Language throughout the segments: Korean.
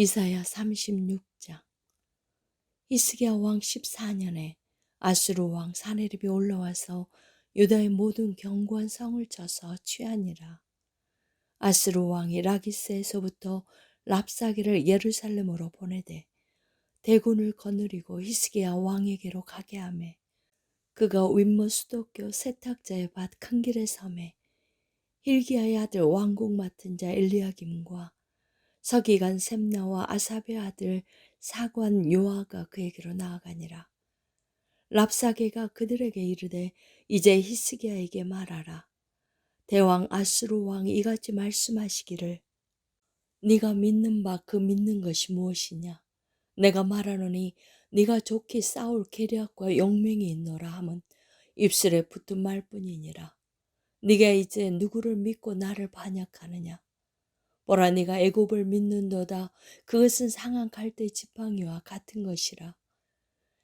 이사야 36장 히스기야 왕 14년에 아수르 왕 사네립이 올라와서 유다의 모든 견고한 성을 쳐서 취하니라. 아수르 왕이 라기스에서부터 랍사기를 예루살렘으로 보내되 대군을 거느리고 히스기야 왕에게로 가게 하매 그가 윗모 수도교 세탁자의 밭 큰 길에 섬에 힐기야의 아들 왕국 맡은 자 엘리야김과 서기관 셈나와 아사베 아들 사관 요아가 그에게로 나아가니라. 랍사게가 그들에게 이르되 이제 히스기야에게 말하라. 대왕 아수르 왕이 이같이 말씀하시기를 네가 믿는 바 그 믿는 것이 무엇이냐? 내가 말하노니 네가 좋게 싸울 계략과 용맹이 있노라 함은 입술에 붙은 말뿐이니라. 네가 이제 누구를 믿고 나를 반역하느냐? 보라 네가 애굽을 믿는도다. 그것은 상한 갈대 지팡이와 같은 것이라.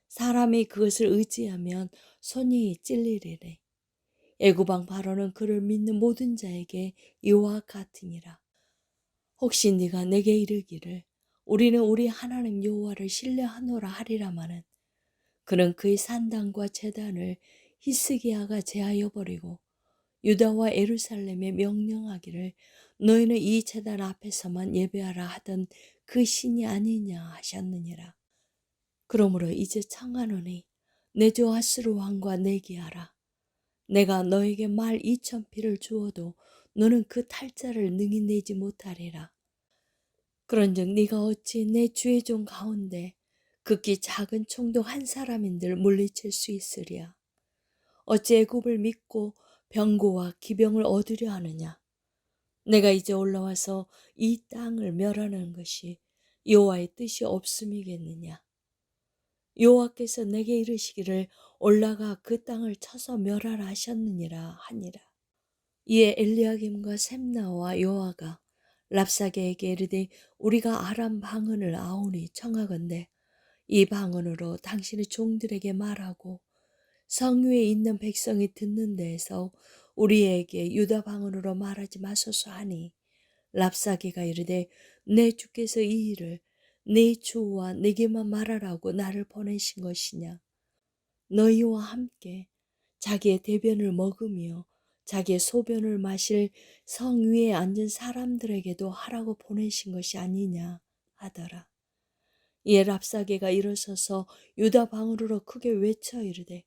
사람이 그것을 의지하면 손이 찔리리래 애굽왕 바로는 그를 믿는 모든 자에게 이와 같으니라. 혹시 네가 내게 이르기를 우리는 우리 하나님 여호와를 신뢰하노라 하리라마는 그는 그의 산당과 제단을 히스기야가 제하여 버리고 유다와 에루살렘에 명령하기를 너희는 이 재단 앞에서만 예배하라 하던 그 신이 아니냐 하셨느니라. 그러므로 이제 청하노니 내 주 아스루 왕과 내기하라. 내가 너에게 말 이천 피를 주어도 너는 그 탈자를 능히 내지 못하리라. 그런즉 네가 어찌 내 주의 종 가운데 극히 작은 총독 한 사람인들 물리칠 수 있으랴. 어찌 애굽을 믿고 병고와 기병을 얻으려 하느냐. 내가 이제 올라와서 이 땅을 멸하는 것이 여호와의 뜻이 없음이겠느냐. 여호와께서 내게 이르시기를 올라가 그 땅을 쳐서 멸하라 하셨느니라 하니라. 이에 엘리야김과 셈나와 요아가 랍사게에게 이르되 우리가 아람 방언을 아오니 청하건대 이 방언으로 당신의 종들에게 말하고 성 위에 있는 백성이 듣는 데에서 우리에게 유다 방언으로 말하지 마소서 하니 랍사기가 이르되 내 주께서 이 일을 내 주와 내게만 말하라고 나를 보내신 것이냐 너희와 함께 자기의 대변을 먹으며 자기의 소변을 마실 성 위에 앉은 사람들에게도 하라고 보내신 것이 아니냐 하더라. 이에 랍사게가 일어서서 유다 방으로 크게 외쳐 이르되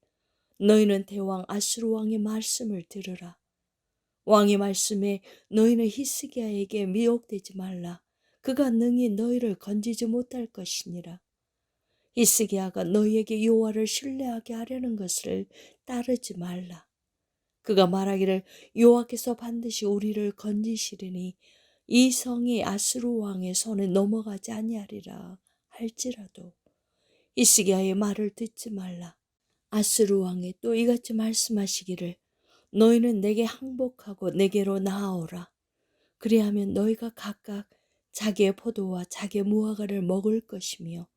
너희는 대왕 아수르 왕의 말씀을 들으라. 왕의 말씀에 너희는 히스기야에게 미혹되지 말라. 그가 능히 너희를 건지지 못할 것이니라. 히스기야가 너희에게 여호와를 신뢰하게 하려는 것을 따르지 말라. 그가 말하기를 여호와께서 반드시 우리를 건지시리니 이 성이 아수르 왕의 손에 넘어가지 아니하리라 할지라도 히스기야의 말을 듣지 말라. 아스루 왕이 또 이같이 말씀하시기를 너희는 내게 항복하고 내게로 나아오라. 그리하면 너희가 각각 자기의 포도와 자기의 무화과를 먹을 것이며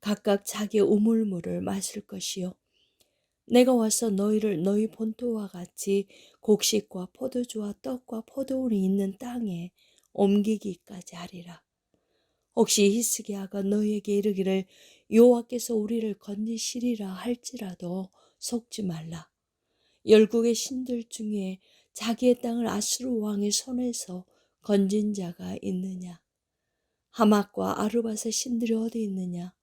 각각 자기의 우물물을 마실 것이요. 내가 와서 너희를 너희 본토와 같이 곡식과 포도주와 떡과 포도원이 있는 땅에 옮기기까지 하리라. 혹시 히스기야가 너희에게 이르기를 여호와께서 우리를 건지시리라 할지라도 속지 말라. 열국의 신들 중에 자기의 땅을 아수르 왕의 손에서 건진 자가 있느냐? 하막과 아르바의 신들이 어디 있느냐?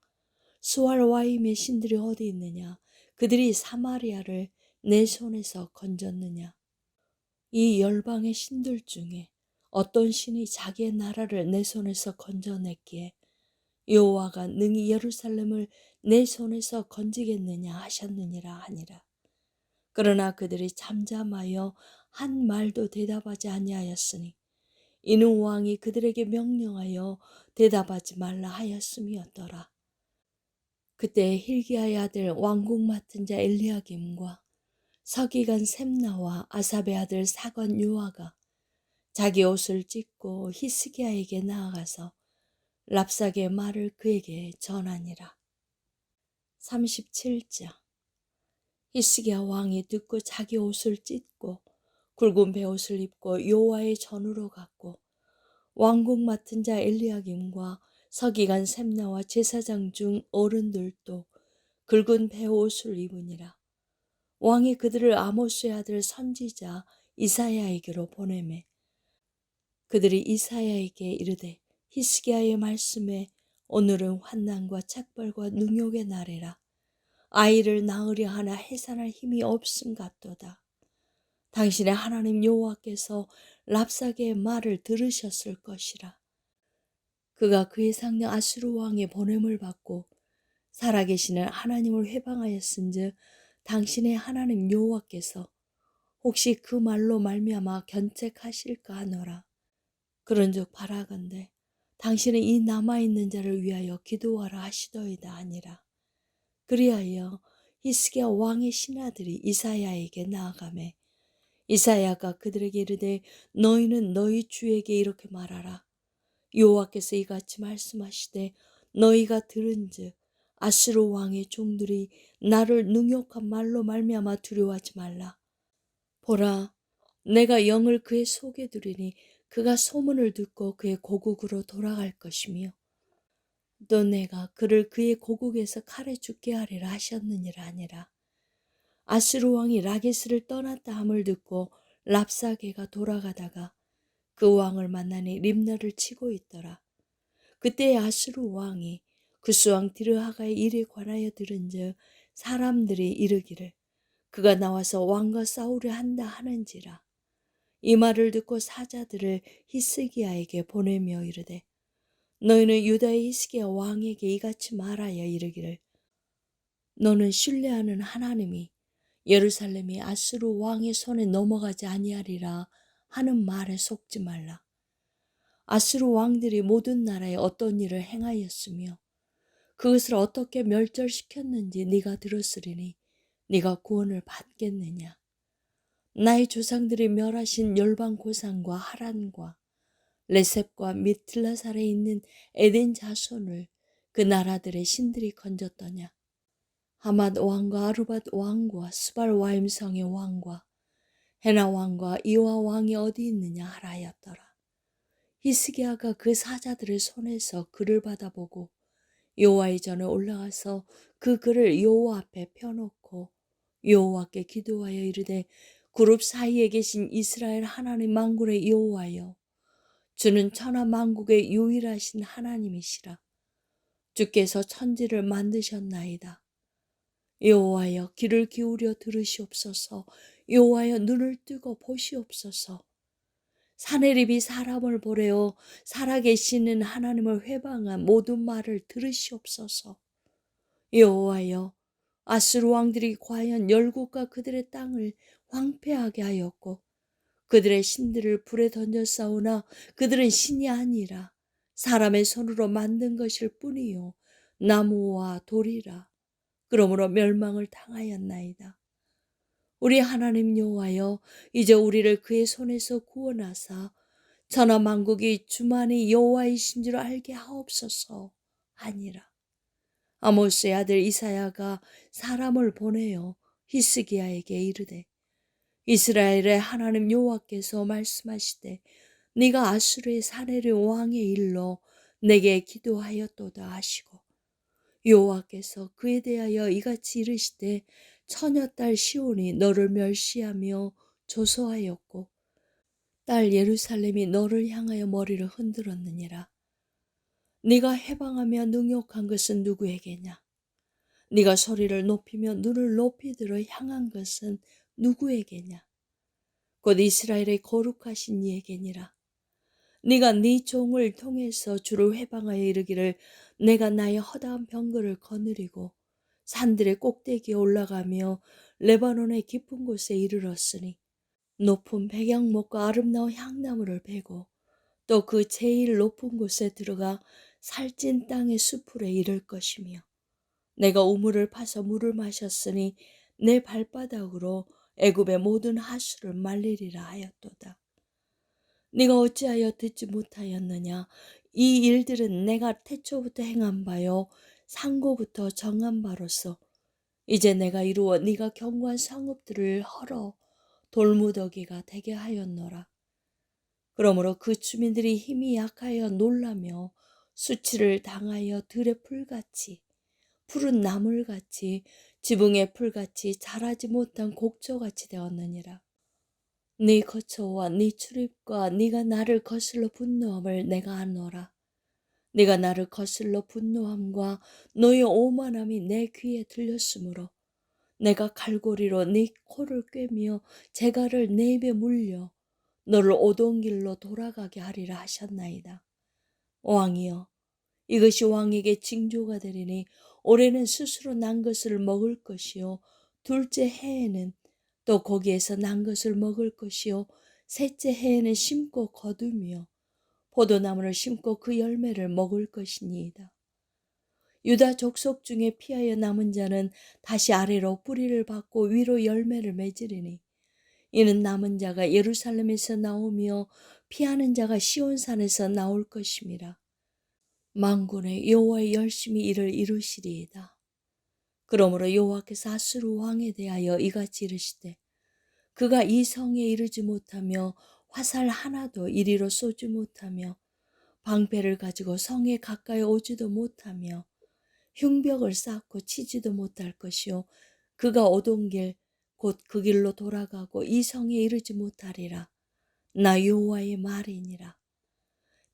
수알 와임의 신들이 어디 있느냐? 그들이 사마리아를 내 손에서 건졌느냐? 이 열방의 신들 중에 어떤 신이 자기의 나라를 내 손에서 건져냈기에 여호와가 능히 예루살렘을 내 손에서 건지겠느냐 하셨느니라 하니라. 그러나 그들이 잠잠하여 한 말도 대답하지 아니하였으니 이는 왕이 그들에게 명령하여 대답하지 말라 하였음이었더라. 그때 힐기야의 아들 왕국 맡은 자 엘리야김과 서기관 셈나와 아사베 아들 사관 요아가 자기 옷을 찢고 히스기야에게 나아가서 랍사게 말을 그에게 전하니라. 37장 히스기야 왕이 듣고 자기 옷을 찢고 굵은 베옷을 입고 요와의 전으로 갔고 왕국 맡은 자 엘리야김과 서기관 샘나와 제사장 중 어른들도 굵은 배옷을 입으니라. 왕이 그들을 아모스의 아들 선지자 이사야에게로 보내매 그들이 이사야에게 이르되 히스기야의 말씀에 오늘은 환난과 책벌과 능욕의 날이라 아이를 낳으려 하나 해산할 힘이 없음 같도다. 당신의 하나님 여호와께서 랍사게의 말을 들으셨을 것이라. 그가 그의 상령 아수르 왕의 보냄을 받고 살아계시는 하나님을 회방하였은즉 당신의 하나님 여호와께서 혹시 그 말로 말미암아 견책하실까 하노라. 그런즉 바라건대 당신은 이 남아 있는 자를 위하여 기도하라 하시더이다 아니라. 그리하여 히스기야 왕의 신하들이 이사야에게 나아가매 이사야가 그들에게 이르되 너희는 너희 주에게 이렇게 말하라. 여호와께서 이같이 말씀하시되 너희가 들은즉 아스르 왕의 종들이 나를 능욕한 말로 말미암아 두려워하지 말라. 보라, 내가 영을 그의 속에 두리니 그가 소문을 듣고 그의 고국으로 돌아갈 것이며 또 내가 그를 그의 고국에서 칼에 죽게 하리라 하셨느니라 아니라 아스루 왕이 라게스를 떠났다 함을 듣고 랍사게가 돌아가다가 그 왕을 만나니 림나를 치고 있더라. 그때 아스루 왕이 그 수왕 디르하가의 일에 관하여 들은즉 사람들이 이르기를 그가 나와서 왕과 싸우려 한다 하는지라. 이 말을 듣고 사자들을 히스기야에게 보내며 이르되 너희는 유다의 히스기야 왕에게 이같이 말하여 이르기를 너는 신뢰하는 하나님이 예루살렘이 아수르 왕의 손에 넘어가지 아니하리라 하는 말에 속지 말라. 아수르 왕들이 모든 나라에 어떤 일을 행하였으며 그것을 어떻게 멸절시켰는지 네가 들었으리니 네가 구원을 받겠느냐. 나의 조상들이 멸하신 열방 고상과 하란과 레셉과 미틀라살에 있는 에덴 자손을 그 나라들의 신들이 건졌더냐. 하맛 왕과 아르밧 왕과 스발 와임성의 왕과 헤나 왕과 이와 왕이 어디 있느냐 하라였더라. 히스기야가 그 사자들의 손에서 글을 받아보고 여호와의 전에 올라가서 그 글을 여호와 앞에 펴놓고 여호와께 기도하여 이르되 그룹 사이에 계신 이스라엘 하나님 만군의 여호와여 주는 천하 만국의 유일하신 하나님이시라. 주께서 천지를 만드셨나이다. 여호와여 귀를 기울여 들으시옵소서. 여호와여 눈을 뜨고 보시옵소서. 사내립이 사람을 보래어 살아계시는 하나님을 회방한 모든 말을 들으시옵소서. 여호와여 아스루 왕들이 과연 열국과 그들의 땅을 황폐하게 하였고 그들의 신들을 불에 던져 싸우나 그들은 신이 아니라 사람의 손으로 만든 것일 뿐이요 나무와 돌이라 그러므로 멸망을 당하였나이다. 우리 하나님 여호와여 이제 우리를 그의 손에서 구원하사 천하 만국이 주만이 여호와이신 줄 알게 하옵소서 아니라 아모스의 아들 이사야가 사람을 보내어 히스기야에게 이르되 이스라엘의 하나님 여호와께서 말씀하시되 네가 아수르의 사내를 왕의 일로 내게 기도하였도다 하시고 여호와께서 그에 대하여 이같이 이르시되 처녀딸 시온이 너를 멸시하며 조소하였고 딸 예루살렘이 너를 향하여 머리를 흔들었느니라. 네가 해방하며 능욕한 것은 누구에게냐? 네가 소리를 높이며 눈을 높이 들어 향한 것은 누구에게냐? 곧 이스라엘의 거룩하신 이에게니라. 네가 네 종을 통해서 주를 회방하여 이르기를 내가 나의 허다한 병거를 거느리고 산들의 꼭대기에 올라가며 레바논의 깊은 곳에 이르렀으니 높은 백양목과 아름다운 향나무를 베고 또 그 제일 높은 곳에 들어가 살찐 땅의 수풀에 이를 것이며 내가 우물을 파서 물을 마셨으니 내 발바닥으로 애굽의 모든 하수를 말리리라 하였도다. 네가 어찌하여 듣지 못하였느냐? 이 일들은 내가 태초부터 행한 바요 상고부터 정한 바로서 이제 내가 이루어 네가 경고한 성읍들을 헐어 돌무더기가 되게 하였노라. 그러므로 그 주민들이 힘이 약하여 놀라며 수치를 당하여 들의 풀같이 푸른 나물같이 지붕의 풀같이 자라지 못한 곡조같이 되었느니라. 네 거처와 네 출입과 네가 나를 거슬러 분노함을 내가 아노라. 네가 나를 거슬러 분노함과 너의 오만함이 내 귀에 들렸으므로 내가 갈고리로 네 코를 꿰며 재갈을 내 입에 물려 너를 오던 길로 돌아가게 하리라 하셨나이다. 왕이여 이것이 왕에게 징조가 되리니 올해는 스스로 난 것을 먹을 것이요 둘째 해에는 또 거기에서 난 것을 먹을 것이요 셋째 해에는 심고 거두며 포도나무를 심고 그 열매를 먹을 것이니이다. 유다 족속 중에 피하여 남은 자는 다시 아래로 뿌리를 받고 위로 열매를 맺으리니 이는 남은 자가 예루살렘에서 나오며 피하는 자가 시온산에서 나올 것임이라. 망군의 여호와의 열심히 이를 이루시리이다. 그러므로 여호와께서 아수르 왕에 대하여 이같이 이르시되 그가 이 성에 이르지 못하며 화살 하나도 이리로 쏘지 못하며 방패를 가지고 성에 가까이 오지도 못하며 흉벽을 쌓고 치지도 못할 것이요 그가 오던 길 곧 그 길로 돌아가고 이 성에 이르지 못하리라 나 여호와의 말이니라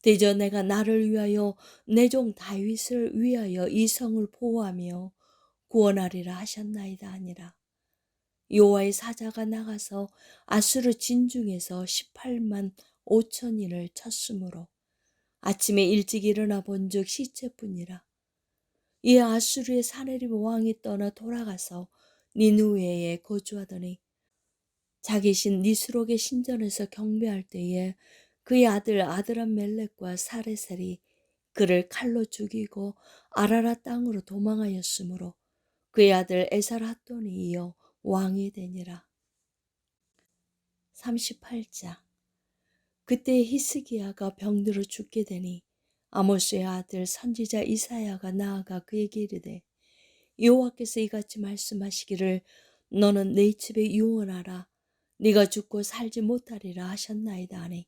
대저 내가 나를 위하여 내 종 다윗을 위하여 이 성을 보호하며 구원하리라 하셨나이다 아니라. 여호와의 사자가 나가서 아수르 진중에서 18만 5천인을 쳤으므로 아침에 일찍 일어나 본즉 시체뿐이라. 이 아수르의 사내림 왕이 떠나 돌아가서 니누웨에 거주하더니 자기 신 니스록의 신전에서 경배할 때에 그의 아들 아드람 멜렉과 사레셀이 그를 칼로 죽이고 아라라 땅으로 도망하였으므로 그의 아들 에살 핫돈이 이어 왕이 되니라. 38장 그때 히스기야가 병들어 죽게 되니 아모스의 아들 선지자 이사야가 나아가 그에게 이르되 여호와께서 이같이 말씀하시기를 너는 내 집에 유언하라 네가 죽고 살지 못하리라 하셨나이다 하니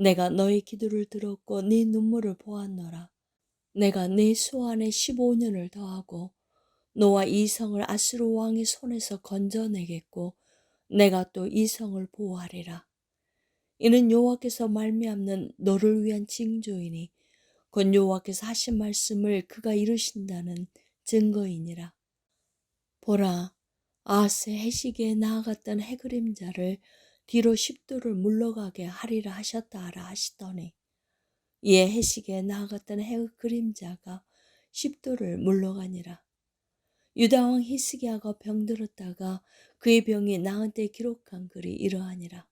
내가 너의 기도를 들었고 네 눈물을 보았노라 내가 네 수안에 15년을 더하고 너와 이 성을 아스르 왕의 손에서 건져내겠고 내가 또 이 성을 보호하리라 이는 여호와께서 말미암는 너를 위한 징조이니 곧 여호와께서 하신 말씀을 그가 이루신다는 증거이니라. 보라, 아세 해시기에 나아갔던 해그림자를 뒤로 십도를 물러가게 하리라 하셨다 하라 하시더니 이에 해시기에 나아갔던 해그림자가 십도를 물러가니라. 유다왕 히스기야가 병들었다가 그의 병이 때 기록한 글이 이러하니라.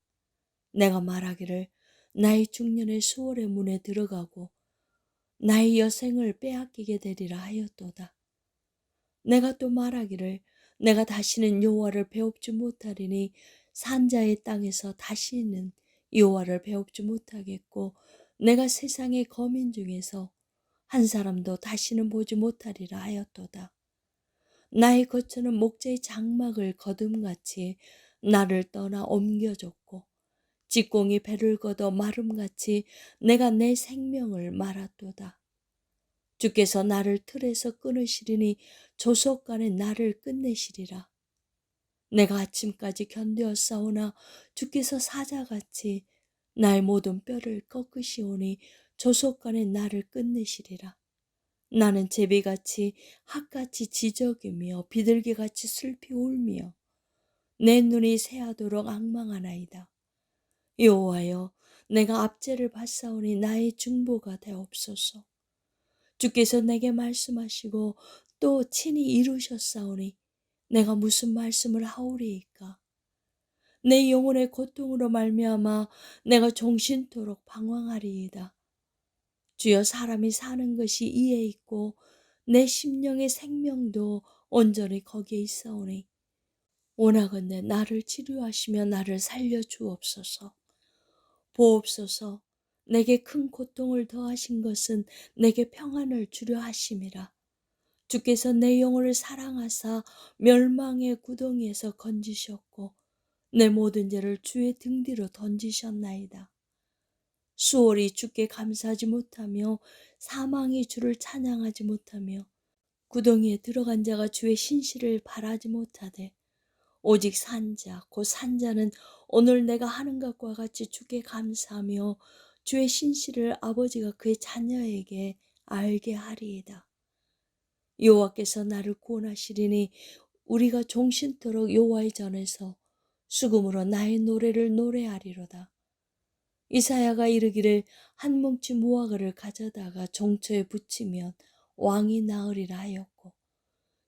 내가 말하기를 나의 중년의 수월의 문에 들어가고 나의 여생을 빼앗기게 되리라 하였도다. 내가 또 말하기를 내가 다시는 여호와를 배웁지 못하리니 산자의 땅에서 다시는 여호와를 배웁지 못하겠고 내가 세상의 거민 중에서 한 사람도 다시는 보지 못하리라 하였도다. 나의 거처는 목재의 장막을 거둠같이 나를 떠나 옮겨졌고 직공이 배를 걷어 마름같이 내가 내 생명을 말았도다. 주께서 나를 틀에서 끊으시리니 조속간에 나를 끝내시리라. 내가 아침까지 견디었사오나 주께서 사자같이 나의 모든 뼈를 꺾으시오니 조속간에 나를 끝내시리라. 나는 제비같이 학같이 지적이며 비둘기같이 슬피 울며 내 눈이 새하도록 악망하나이다. 여호와여 내가 압제를 받사오니 나의 중보가 되옵소서. 주께서 내게 말씀하시고 또 친히 이루셨사오니 내가 무슨 말씀을 하오리이까? 내 영혼의 고통으로 말미암아 내가 종신토록 방황하리이다. 주여 사람이 사는 것이 이에 있고 내 심령의 생명도 온전히 거기에 있사오니 원하건대 나를 치료하시며 나를 살려 주옵소서. 보옵소서. 내게 큰 고통을 더하신 것은 내게 평안을 주려 하심이라. 주께서 내 영혼을 사랑하사 멸망의 구덩이에서 건지셨고 내 모든 죄를 주의 등 뒤로 던지셨나이다. 수월이 주께 감사하지 못하며 사망이 주를 찬양하지 못하며 구덩이에 들어간 자가 주의 신실을 바라지 못하되 오직 산자 곧 산자는 오늘 내가 하는 것과 같이 주께 감사하며 주의 신실을 아버지가 그의 자녀에게 알게 하리이다. 여호와께서 나를 구원하시리니 우리가 종신토록 여호와의 전에서 수금으로 나의 노래를 노래하리로다. 이사야가 이르기를 한 뭉치 무화과를 가져다가 종초에 붙이면 왕이 나으리라 하였고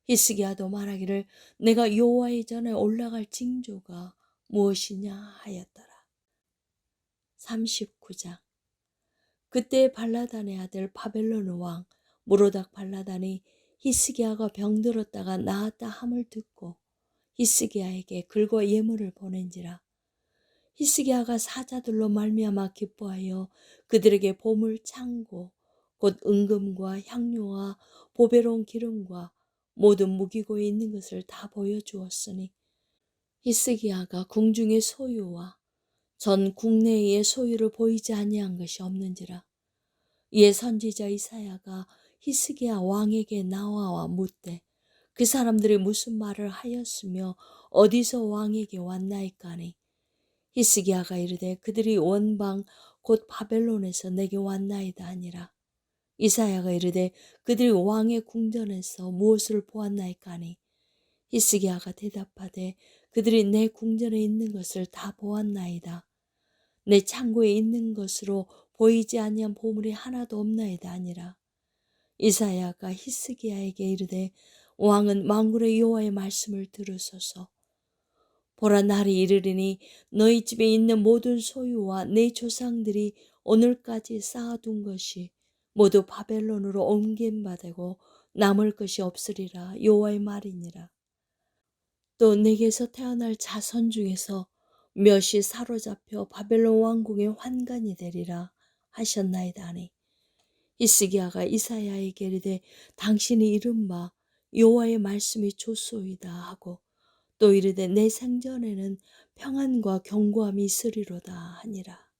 히스기야도 말하기를 내가 여호와의 전에 올라갈 징조가 무엇이냐 하였더라. 39장 그때 발라단의 아들 바벨론 왕 무로닥 발라단이 히스기야가 병들었다가 나았다 함을 듣고 히스기야에게 글과 예물을 보낸지라. 히스기야가 사자들로 말미암아 기뻐하여 그들에게 보물 창고 곧 은금과 향료와 보배로운 기름과 모든 무기고에 있는 것을 다 보여주었으니 히스기야가 궁중의 소유와 전 국내의 소유를 보이지 아니한 것이 없는지라. 이에 선지자 이사야가 히스기야 왕에게 나와와 묻되 그 사람들이 무슨 말을 하였으며 어디서 왕에게 왔나이까니? 히스기야가 이르되 그들이 원방 곧 바벨론에서 내게 왔나이다 하니라. 이사야가 이르되 그들이 왕의 궁전에서 무엇을 보았나이까니? 히스기야가 대답하되 그들이 내 궁전에 있는 것을 다 보았나이다. 내 창고에 있는 것으로 보이지 아니한 보물이 하나도 없나이다 아니라 이사야가 히스기야에게 이르되 왕은 만군의 여호와의 말씀을 들으소서 보라 날이 이르리니 너희 집에 있는 모든 소유와 내 조상들이 오늘까지 쌓아둔 것이 모두 바벨론으로 옮김받고 남을 것이 없으리라 여호와의 말이니라. 또 내게서 태어날 자손 중에서 몇이 사로잡혀 바벨론 왕궁의 환관이 되리라 하셨나이다 하니 이스기야가 이사야에게 이르되 당신이 이른 바 여호와의 말씀이 좋소이다 하고 또 이르되 내 생전에는 평안과 견고함이 있으리로다 하니라.